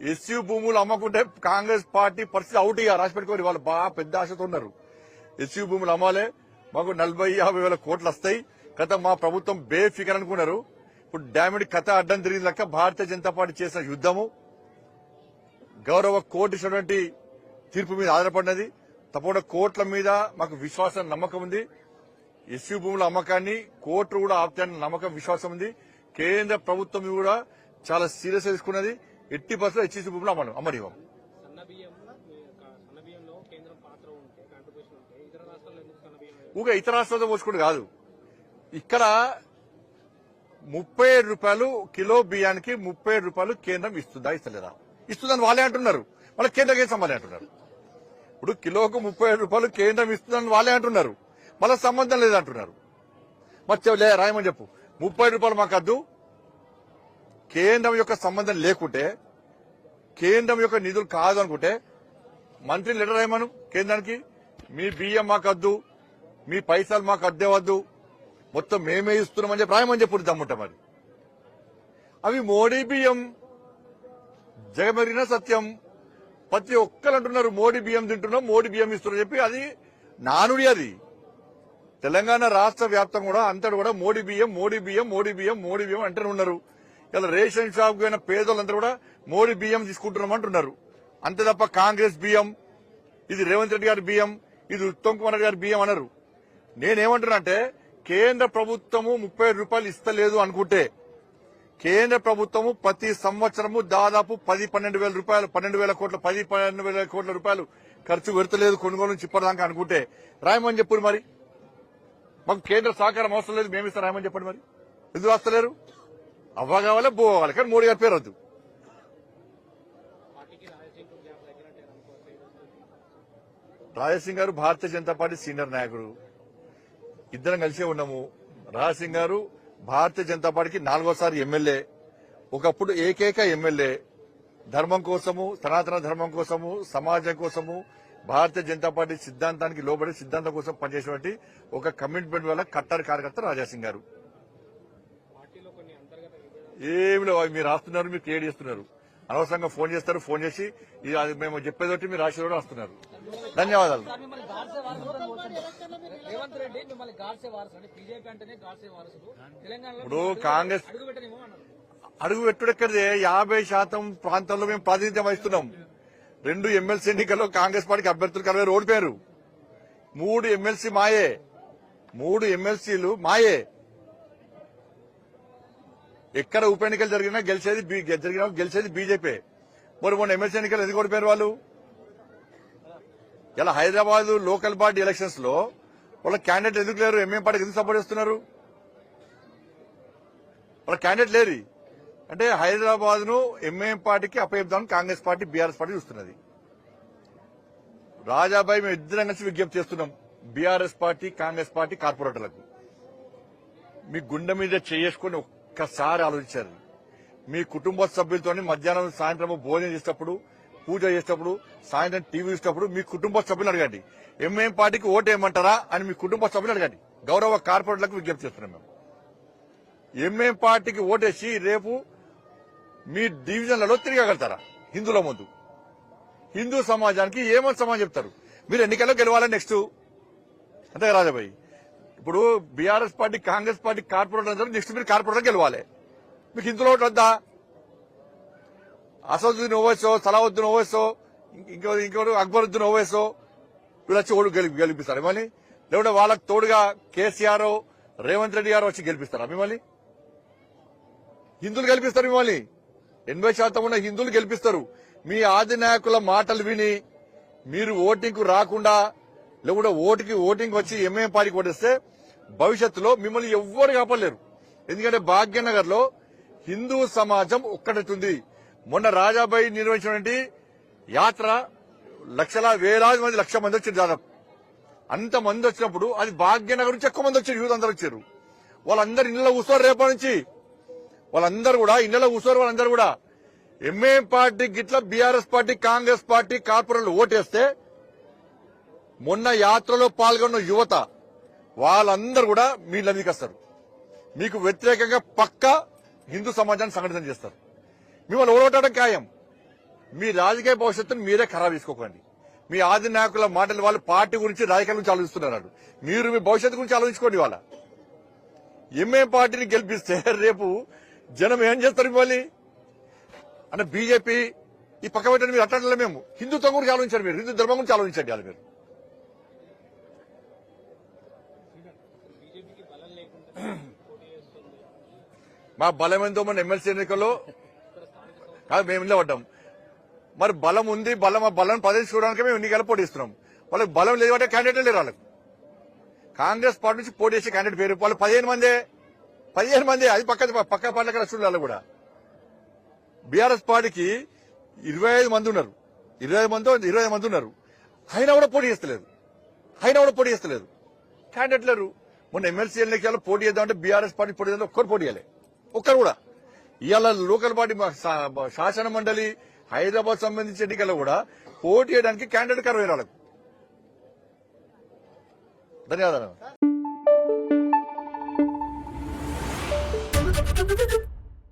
SEO భూములు అమ్మకుంటే Congress party పరిస్థితి అవుట్ ఇక రాసి పెట్టుకోరు వాళ్ళు బాగా పెద్ద ఆశతో ఉన్నారు. ఎస్యూ భూములు అమ్మాలే. మాకు నలభై యాభై వేల కోట్లు వస్తాయి. గత మా ప్రభుత్వం బేఫికర్ అనుకున్నారు. ఇప్పుడు డామిడ్ కథ అడ్డం తిరిగి లెక్క భారతీయ జనతా పార్టీ చేసిన యుద్దము గౌరవ కోర్టు ఇచ్చినటువంటి తీర్పు మీద ఆధారపడినది. తప్పకుండా కోర్టుల మీద మాకు విశ్వాసం నమ్మకం ఉంది. ఎస్యూ భూముల అమ్మకాన్ని కోర్టు కూడా ఆపుతాయన్న నమ్మకం విశ్వాసం ఉంది. కేంద్ర ప్రభుత్వం కూడా చాలా సీరియస్ తీసుకున్నది. ఎట్టి బస్సులో హెచ్ఎస్సీ భూములు అమ్మను అమ్మనివ్వం సన్న ఇతర ఊగా ఇతర రాష్ట్రాలతో పోల్చుకుంటూ కాదు. ఇక్కడ ముప్పై ఏడు రూపాయలు కిలో బియ్యానికి ముప్పై ఏడు రూపాయలు కేంద్రం ఇస్తుందా ఇస్తలేదా? ఇస్తుందని వాళ్ళే అంటున్నారు. మళ్ళీ కేంద్రం ఏం సంబంధం అంటున్నారు. ఇప్పుడు కిలోకు ముప్పై ఏడు రూపాయలు కేంద్రం ఇస్తుందని వాళ్ళే అంటున్నారు. మళ్ళీ సంబంధం లేదంటున్నారు. మరి రాయమని చెప్పు. ముప్పై రూపాయలు మాకు వద్దు కేంద్రం యొక్క సంబంధం లేకుంటే కేంద్రం యొక్క నిధులు కాదు అనుకుంటే మంత్రి లెటర్ రాయమను కేంద్రానికి మీ బియ్యం మాకు వద్దు మీ పైసలు మాకు అద్దే వద్దు మొత్తం మేమే ఇస్తున్నామని చెప్పి రాయమని చెప్పు దమ్ముంట మరి. అవి మోడీ బియ్యం జగమెరిగిన సత్యం. ప్రతి ఒక్కరు అంటున్నారు మోడీ బియ్యం తింటున్నాం మోడీ బియ్యం ఇస్తున్నారు చెప్పి అది నానుడి అది. తెలంగాణ రాష్ట్ర వ్యాప్తం కూడా అంతటి కూడా మోడీ బియ్యం మోడీ బియ్యం మోడీ బియ్యం మోడీ బియ్యం అంటూనే ఉన్నారు. ఇలా రేషన్ షాప్ పోయిన పేదోళ్ళందరూ కూడా మోడీ బియ్యం తీసుకుంటున్నాం అంటున్నారు. అంతే తప్ప కాంగ్రెస్ బియ్యం ఇది రేవంత్ రెడ్డి గారి బియ్యం ఇది ఉత్తమ్ కుమార్ గారి బియ్యం అన్నారు. నేనేమంటున్నా అంటే కేంద్ర ప్రభుత్వము ముప్పై రూపాయలు ఇస్తలేదు అనుకుంటే కేంద్ర ప్రభుత్వము ప్రతి సంవత్సరము దాదాపు పది పన్నెండు వేల రూపాయలు పన్నెండు వేల కోట్ల పది పన్నెండు వేల కోట్ల రూపాయలు ఖర్చు పెడతలేదు కొనుగోలు నుంచి ఇప్పటిదాకా అనుకుంటే రాయమని చెప్పు మరి. మాకు కేంద్ర సహకారం అవసరం లేదు మేము ఇస్తాం రాయమని చెప్పండి మరి. ఎందుకు వస్తలేరు అవ్వ కావాలి బో కావాలి కానీ మోడీ గారి పేరు వద్దు. రాజసింగ్ గారు భారతీయ జనతా పార్టీ సీనియర్ నాయకుడు. ఇద్దరం కలిసే ఉన్నాము. రాజసింగ్ గారు భారతీయ జనతా పార్టీకి నాలుగోసారి ఎమ్మెల్యే ఒకప్పుడు ఏకైక ఎమ్మెల్యే. ధర్మం కోసము సనాతన ధర్మం కోసము సమాజం కోసము భారతీయ జనతా పార్టీ సిద్ధాంతానికి లోబడి సిద్ధాంతం కోసం పనిచేసినటువంటి ఒక కమిట్మెంట్ వల్ల కట్టారు కార్యకర్త రాజాసింగ్ గారు. ఏమి లేవు. అవి మీరు రాస్తున్నారు మీరు క్రియేట్ చేస్తున్నారు. అనవసరంగా ఫోన్ చేస్తారు ఫోన్ చేసి ఇది అది మేము చెప్పేదోటి మీరు రాసేదోటి వస్తున్నారు ధన్యవాదాలు. ఇప్పుడు కాంగ్రెస్ అడుగు పెట్టుడెక్కడిదే యాభై శాతం ప్రాంతాల్లో మేము ప్రాతినిధ్యం వహిస్తున్నాం. రెండు ఎమ్మెల్సీ ఎన్నికల్లో కాంగ్రెస్ పార్టీకి అభ్యర్థులు కలవే ఓడిపోయారు మూడు ఎమ్మెల్సీ మాయే. మూడు ఎమ్మెల్సీలు మాయే. ఎక్కడ ఉప ఎన్నికలు జరిగినా గెలిచేది జరిగినా గెలిచేది బీజేపీ. మరి మొన్న ఎమ్మెల్సీ ఎన్నికలు ఎందుకు ఓడిపోయారు వాళ్ళు? ఇలా హైదరాబాద్ లోకల్ బాడీ ఎలక్షన్స్లో వాళ్ళ క్యాండిడేట్ ఎందుకు లేరు? ఎంఎం పార్టీకి ఎందుకు సపోర్ట్ చేస్తున్నారు? వాళ్ళ క్యాండిడేట్ లేరు. అంటే హైదరాబాద్ను ఎంఐఎం పార్టీకి అప్పచెప్దామని కాంగ్రెస్ పార్టీ బీఆర్ఎస్ పార్టీ చూస్తున్నది. రాజాబాయి మేము ఇద్దరం కలిసి విజ్ఞప్తి చేస్తున్నాం. బీఆర్ఎస్ పార్టీ కాంగ్రెస్ పార్టీ కార్పొరేటర్లకు. మీ గుండె మీద చేసుకుని ఒక్కసారి ఆలోచించారు. మీ కుటుంబ సభ్యులతో మధ్యాహ్నం సాయంత్రం భోజనం చేసేటప్పుడు పూజ చేసేటప్పుడు సాయంత్రం టీవీ చూసేటప్పుడు మీ కుటుంబ సభ్యులు అడగండి. ఎంఎం పార్టీకి ఓటు వేయమంటారా అని మీ కుటుంబ సభ్యులు అడగండి. గౌరవ కార్పొరేటర్లకు విజ్ఞప్తి చేస్తున్నాం మేము. ఎంఎం పార్టీకి ఓటేసి రేపు మీ డివిజన్లలో తిరగగలుగుతారా? హిందువుల ముందు. హిందూ సమాజానికి ఏమని సమాజం చెప్తారు? మీరు ఎన్నికల్లో గెలవాలి నెక్స్ట్. అంతే రాజాబాయి? ఇప్పుడు BRS party Congress party corporator అందరూ నెక్స్ట్ మీరు కార్పొరేటర్ గెలవాలి. మీకు హిందువులో ఓటు వద్దా? అసదుద్దీన్ ఓవైసో సలావుద్దీన్ ఓవైసో ఇంకో ఇంకోటి అక్బరుద్దీన్ ఓవైసో వీళ్ళు వచ్చి ఓటు గెలి గెలిపిస్తారు. మిమ్మల్ని లేకుంటే వాళ్ళకు తోడుగా కేసీఆర్ రేవంత్ రెడ్డి గారు వచ్చి గెలిపిస్తారా మిమ్మల్ని? హిందువులు గెలిపిస్తారు మిమ్మల్ని. ఎనభై శాతం ఉన్న హిందువులు గెలిపిస్తారు. మీ ఆది నాయకుల మాటలు విని మీరు ఓటింగ్కు రాకుండా లేకుంటే ఓటుకి ఓటింగ్ వచ్చి ఎంఏం పార్టీకి ఓటేస్తే భవిష్యత్తులో మిమ్మల్ని ఎవ్వరు కాపలేరు ఎందుకంటే భాగ్యనగర్లో హిందూ సమాజం ఒక్కటవుతుంది మొన్న రాజాబాయి నిర్వహించినటువంటి యాత్ర లక్షల వేలాది మంది లక్ష మంది వచ్చారు దాదాపు. అంత మంది వచ్చినప్పుడు అది భాగ్యనగర్ నుంచి ఎక్కువ మంది వచ్చారు యూత్ అందరు వచ్చారు. వాళ్ళందరూ ఇళ్ళలో కూర్చోరు రేపటి నుంచి. వాళ్ళందరూ కూడా ఇళ్ళలో కూర్చోరు వాళ్ళందరూ కూడా. ఎంఏఎం పార్టీ గిట్ల బీఆర్ఎస్ పార్టీ కాంగ్రెస్ పార్టీ కార్పొరేట్లు ఓటేస్తే మొన్న యాత్రలో పాల్గొన్న యువత వాళ్ళందరూ కూడా మీ మీదకి వస్తారు. మీకు వ్యతిరేకంగా పక్క హిందూ సమాజాన్ని సంఘటన చేస్తారు. మిమ్మల్ని ఓడగొట్టడం ఖాయం. మీ రాజకీయ భవిష్యత్తును మీరే ఖరాబ్ చేసుకోకండి. మీ ఆది నాయకుల మాటలు వాళ్ళు పార్టీ గురించి రాజకీయాల గురించి ఆలోచిస్తున్నారు. మీరు మీ భవిష్యత్తు గురించి ఆలోచించుకోండి వాళ్ళ ఎంఏ పార్టీని గెలిపిస్తే రేపు జనం ఏం చేస్తారు మళ్ళీ అంటే బీజేపీ ఈ పక్క పెట్టండి మీరు అట్లా మేము. హిందుత్వం గురించి ఆలోచించండి మీరు. హిందూ ధర్మం గురించి ఆలోచించండి వాళ్ళు మీరు బీజేపీకి బలం లేకుండా పోటీ చేస్తుంది మా బలం ఎంతో మన ఎమ్మెల్సీ ఎన్నికల్లో కాదు మేము నిలబడ్డాం. మరి బలం ఉంది బలం ఆ బలం ప్రదర్శించుకోవడానికి మేము ఎన్నికలు పోటీ ఇస్తున్నాం వాళ్ళకి బలం లేదు అంటే క్యాండిడేట్ లేరు వాళ్ళకి. కాంగ్రెస్ పార్టీ నుంచి పోటీ చేసే క్యాండిడేట్ పేరు వాళ్ళు పదిహేను మందే పదిహేను మంది అది పక్క పక్క పార్టీలకు రస్తులు కూడా. బీఆర్ఎస్ పార్టీకి ఇరవై ఐదు మంది ఉన్నారు. ఇరవై ఐదు మంది ఇరవై ఐదు మంది ఉన్నారు. అయినా కూడా పోటీ చేస్తలేదు. అయినా కూడా పోటీ చేస్తలేదు. క్యాండిడేట్ లేరు. మొన్న ఎమ్మెల్సీ ఎన్నికల్లో పోటీ చేద్దామంటే బీఆర్ఎస్ పార్టీ పోటీ చేద్దాం ఒక్కరు పోటీ చేయాలి. ఒక్కరు కూడా. ఇవాళ లోకల్ పార్టీ శాసన మండలి హైదరాబాద్ సంబంధించిన ఎన్నికల్లో కూడా పోటీ చేయడానికి క్యాండిడేట్ కరవై రాలకు ధన్యవాదాలు.